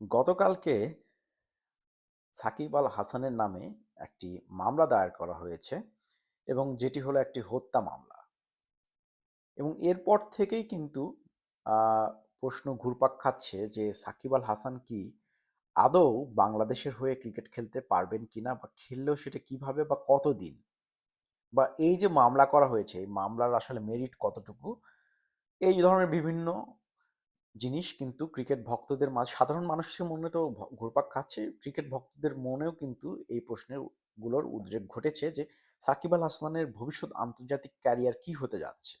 গতকালকে সাকিব আল হাসানের নামে একটি মামলা দায়ের করা হয়েছে এবং যেটি হলো একটি হত্যা মামলা। এবং এরপর থেকেই কিন্তু প্রশ্ন ঘুরপাক খাচ্ছে যে সাকিব আল হাসান কি আদৌ বাংলাদেশের হয়ে ক্রিকেট খেলতে পারবেন কিনা বা খেললেও সেটা কীভাবে বা কতদিন? বা এই যে মামলা করা হয়েছে, এই মামলার আসলে মেরিট কতটুকু? এই ধরনের বিভিন্ন জিনিস কিন্তু ক্রিকেট ভক্তদের মাঝে, সাধারণ মানুষের মনে তো ঘুরপাক খাচ্ছে। ক্রিকেট ভক্তদের মনেও কিন্তু এই প্রশ্নেরগুলোর উদ্রেক ঘটেছে যে, সাকিব আল হাসানের ভবিষ্যৎ আন্তর্জাতিক ক্যারিয়ার কি হতে যাচ্ছে?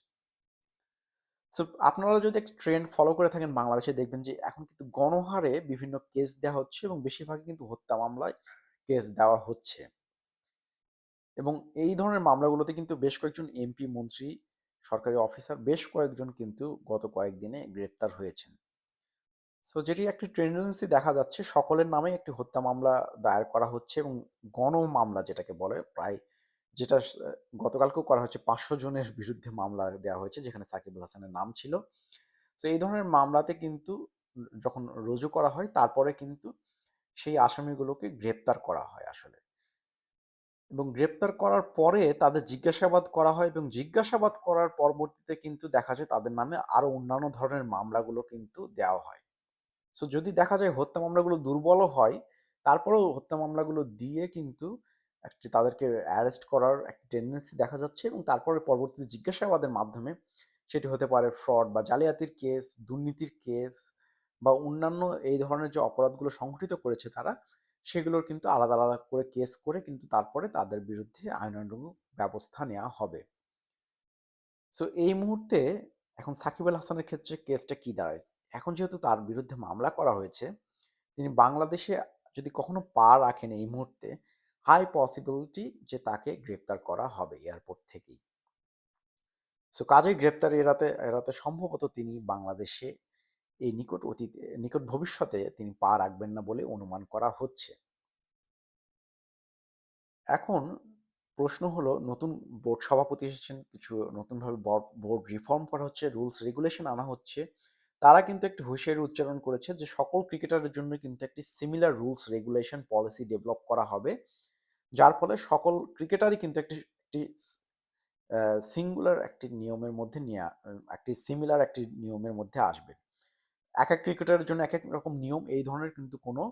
সো আপনারা যদি একটা ট্রেন্ড ফলো করে থাকেন বাংলাদেশে, দেখবেন যে এখন কিন্তু গণহারে বিভিন্ন কেস দেওয়া হচ্ছে এবং বেশিরভাগই কিন্তু হত্যা মামলায় কেস দেওয়া হচ্ছে। এবং এই ধরনের মামলাগুলোতে কিন্তু বেশ কয়েকজন এমপি মন্ত্রী সরকারি অফিসার বেশ কয়েকজন কিন্তু গত কয়েকদিনে গ্রেপ্তার হয়েছেন। সো যেটি একটি টেন্ডেন্সি দেখা যাচ্ছে, সকলের নামে একটি হত্যা মামলা দায়ের করা হচ্ছে এবং গণ মামলা যেটাকে বলে, প্রায় যেটা গতকালকেও করা হচ্ছে পাঁচশো জনের বিরুদ্ধে মামলা দেওয়া হয়েছে, যেখানে সাকিবুল হাসানের নাম ছিল। তো এই ধরনের মামলাতে কিন্তু যখন রুজু করা হয়, তারপরে কিন্তু সেই আসামিগুলোকে গ্রেপ্তার করা হয় আসলে। এবং গ্রেপ্তার করার পরে তাদের জিজ্ঞাসাবাদ করা হয় এবং জিজ্ঞাসাবাদ করার পরবর্তীতে কিন্তু দেখা যায় তাদের নামে আরও অন্যান্য ধরনের মামলাগুলো কিন্তু দেওয়া হয়। সো যদি দেখা যায় হত্যা মামলাগুলো দুর্বলও হয়, তারপরেও হত্যা মামলাগুলো দিয়ে কিন্তু একটি তাদেরকে অ্যারেস্ট করার একটা টেন্ডেন্সি দেখা যাচ্ছে এবং তারপরে পরবর্তীতে জিজ্ঞাসাবাদের মাধ্যমে সেটি হতে পারে ফ্রড বা জালিয়াতির কেস দুর্নীতির কেস বা অন্যান্য এই ধরনের যে অপরাধগুলো সংঘটিত করেছে তারা সেগুলোর কিন্তু আলাদা আলাদা করে কেস করে কিন্তু তারপরে তাদের বিরুদ্ধে আইনানুগ ব্যবস্থা নেওয়া হবে। সো এই মুহূর্তে এখন সাকিব আল হাসানের ক্ষেত্রে কেসটা কি দাঁড়াইছে? এখন যেহেতু তার বিরুদ্ধে মামলা করা হয়েছে, তিনি বাংলাদেশে যদি কখনো পা রাখেন এই মুহূর্তে হাই পসিবিলিটি যে তাকে গ্রেপ্তার করা হবে এয়ারপোর্ট থেকেই। সো কাজেই গ্রেপ্তার এড়াতে এড়াতে সম্ভবত তিনি বাংলাদেশে এই নিকট অতীতে নিকট ভবিষ্যতে তিনি পা রাখবেন না বলে অনুমান করা হচ্ছে। এখন প্রশ্ন হলো, নতুন বোর্ড সভাপতি এসেছেন, কিছু নতুনভাবে বোর্ড রিফর্ম করা হচ্ছে, রুলস রেগুলেশন আনা হচ্ছে, তারা কিন্তু একটি হুঁশিয়ারি উচ্চারণ করেছে যে সকল ক্রিকেটারের জন্য কিন্তু একটি similar rules regulation policy develop করা হবে, যার ফলে সকল ক্রিকেটারই কিন্তু একটি একটি সিঙ্গুলার একটি নিয়মের মধ্যে নিয়ে, একটি সিমিলার একটি নিয়মের মধ্যে আসবে এক এক ক্রিকেটারের জন্য এক এক রকম নিয়ম, এই ধরনের কিন্তু কোনো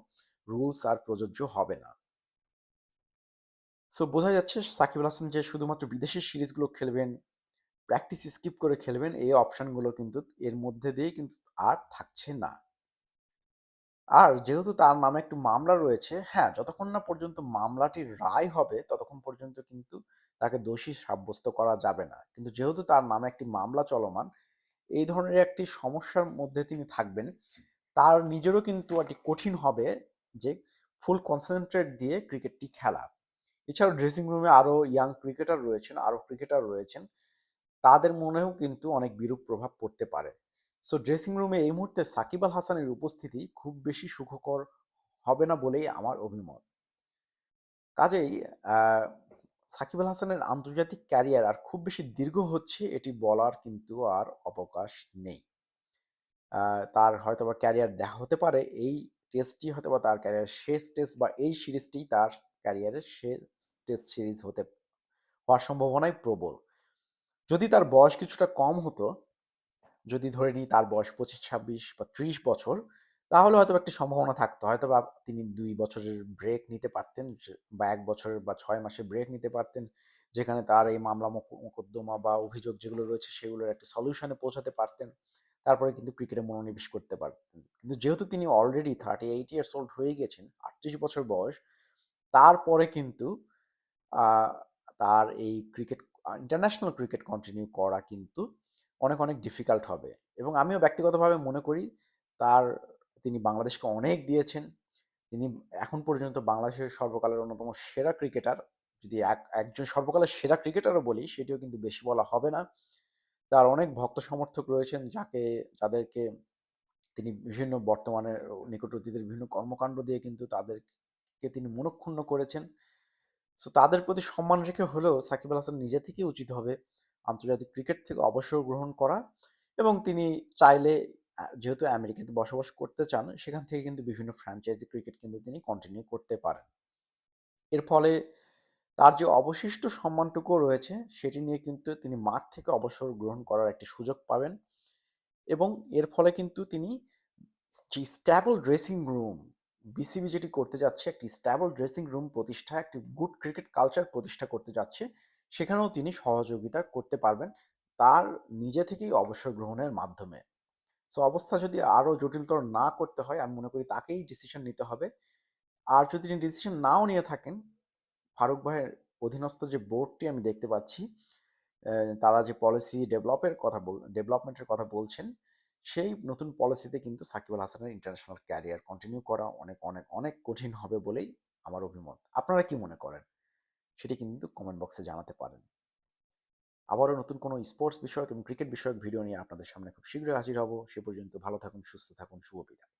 রুলস আর প্রযোজ্য হবে না। সো বোঝা যাচ্ছে সাকিব আল হাসান যে শুধুমাত্র বিদেশি সিরিজগুলো খেলবেন প্র্যাকটিস স্কিপ করে খেলবেন, এই অপশনগুলো কিন্তু এর মধ্যে দিয়ে কিন্তু আর থাকছে না। আর যেহেতু তার নামে একটু মামলা রয়েছে হ্যাঁ যতক্ষণ না পর্যন্ত মামলাটির রায় হবে, ততক্ষণ পর্যন্ত কিন্তু তাকে দোষী সাব্যস্ত করা যাবে না। কিন্তু যেহেতু তার নামে একটি মামলা চলমান এই ধরনের একটি সমস্যার মধ্যে তিনি থাকবেন। তার নিজেরও কিন্তু একটি কঠিন হবে যে ফুল কনসেন্ট্রেট দিয়ে ক্রিকেটটি খেলা। এছাড়াও ড্রেসিং রুমে আরও ইয়াং ক্রিকেটার রয়েছেন আরও ক্রিকেটার রয়েছেন। তাদের মনেও কিন্তু অনেক বিরূপ প্রভাব পড়তে পারে। সো ড্রেসিং রুমে এই মুহূর্তে সাকিব আল হাসানের উপস্থিতি খুব বেশি সুখকর হবে না বলেই আমার অভিমত। কাজেই সাকিব আল হাসানের আন্তর্জাতিক ক্যারিয়ার আর খুব বেশি দীর্ঘ হচ্ছে এটি বলার কিন্তু আর অবকাশ নেই। তার হয়তো বা ক্যারিয়ার দেখা হতে পারে, এই টেস্টটি হয়তো বা তার ক্যারিয়ার শেষ টেস্ট বা এই সিরিজটি তার ক্যারিয়ারের শেষ টেস্ট সিরিজ হতে হওয়ার সম্ভাবনাই প্রবল। যদি তার বয়স কিছুটা কম হতো, যদি ধরে নিই তার বয়স পঁচিশ, ছাব্বিশ বা ত্রিশ বছর তাহলে হয়তো একটি সম্ভাবনা থাকতো। হয়তো বা তিনি দুই বছরের ব্রেক নিতে পারতেন বা এক বছরের বা ছয় মাসের ব্রেক নিতে পারতেন, যেখানে তার এই মামলা মোক- মোকদ্দমা বা অভিযোগ যেগুলো রয়েছে সেগুলোর একটা সলিউশনে পৌঁছাতে পারতেন। তারপরে কিন্তু ক্রিকেটে মনোনিবেশ করতে পারতেন। কিন্তু যেহেতু তিনি already thirty eight years old হয়ে গেছেন, আটত্রিশ বছর বয়স, তারপরে কিন্তু তার এই ক্রিকেট ইন্টারন্যাশনাল ক্রিকেট কন্টিনিউ করা কিন্তু অনেক অনেক ডিফিকাল্ট হবে। এবং আমিও ব্যক্তিগতভাবে মনে করি, তার তিনি বাংলাদেশকে অনেক দিয়েছেন। তিনি এখন পর্যন্ত বাংলাদেশের সর্বকালের অন্যতম সেরা ক্রিকেটার। যদি এক, একজন সর্বকালের সেরা ক্রিকেটারও বলি, সেটিও কিন্তু বেশি বলা হবে না। তার অনেক ভক্ত সমর্থক রয়েছেন, যাকে, যাদেরকে তিনি বিভিন্ন বর্তমানে নিকটবর্তীদের বিভিন্ন কর্মকাণ্ড দিয়ে কিন্তু তাদেরকে তিনি মনক্ষুণ্ণ করেছেন। সো তাদের প্রতি সম্মান রেখে হলেও সাকিব আল হাসান নিজে থেকেই উচিত হবে আন্তর্জাতিক ক্রিকেট থেকে অবসর গ্রহণ করা। এবং তিনি চাইলে যেহেতু আমেরিকাতে বসবাস করতে চান, সেখান থেকে কিন্তু বিভিন্ন ফ্র্যাঞ্চাইজি ক্রিকেট কিন্তু তিনি কন্টিনিউ করতে পারেন। এর ফলে তার যে অবশিষ্ট সম্মানটুকুও রয়েছে, সেটি নিয়ে কিন্তু তিনি মাঠ থেকে অবসর গ্রহণ করার একটি সুযোগ পাবেন এবং এর ফলে কিন্তু তিনি যে স্ট্যাবল ড্রেসিং রুম, বিসিবি যেটি করতে যাচ্ছে, একটি স্ট্যাবল ড্রেসিং রুম প্রতিষ্ঠা, একটি গুড ক্রিকেট কালচার প্রতিষ্ঠা করতে যাচ্ছে, সেখানেও তিনি সহযোগিতা করতে পারবেন তার নিজে থেকেই অবসর গ্রহণের মাধ্যমে। সো অবস্থা যদি আরও জটিলতর না করতে হয়, আমি মনে করি তাকেই ডিসিশন নিতে হবে। আর যদি তিনি ডিসিশন নাও নিয়ে থাকেন, ফারুক ভাইয়ের অধীনস্থ যে বোর্ডটি আমি দেখতে পাচ্ছি, তারা যে পলিসি ডেভেলপের কথা বল ডেভেলপমেন্টের কথা বলছেন, সেই নতুন পলিসিতে কিন্তু সাকিব আল হাসানের ইন্টারন্যাশনাল ক্যারিয়ার কন্টিনিউ করা অনেক, অনেক, অনেক কঠিন হবে বলেই আমার অভিমত। আপনারা কি মনে করেন? সেটি কিন্তু কমেন্ট বক্সে জানাতে পারেন। আবারও নতুন কোনো স্পোর্টস বিষয়ক এবং ক্রিকেট বিষয়ক ভিডিও নিয়ে আপনাদের সামনে খুব শীঘ্রই হাজির হব। সে পর্যন্ত ভালো থাকুন, সুস্থ থাকুন, শুভ বিদায়।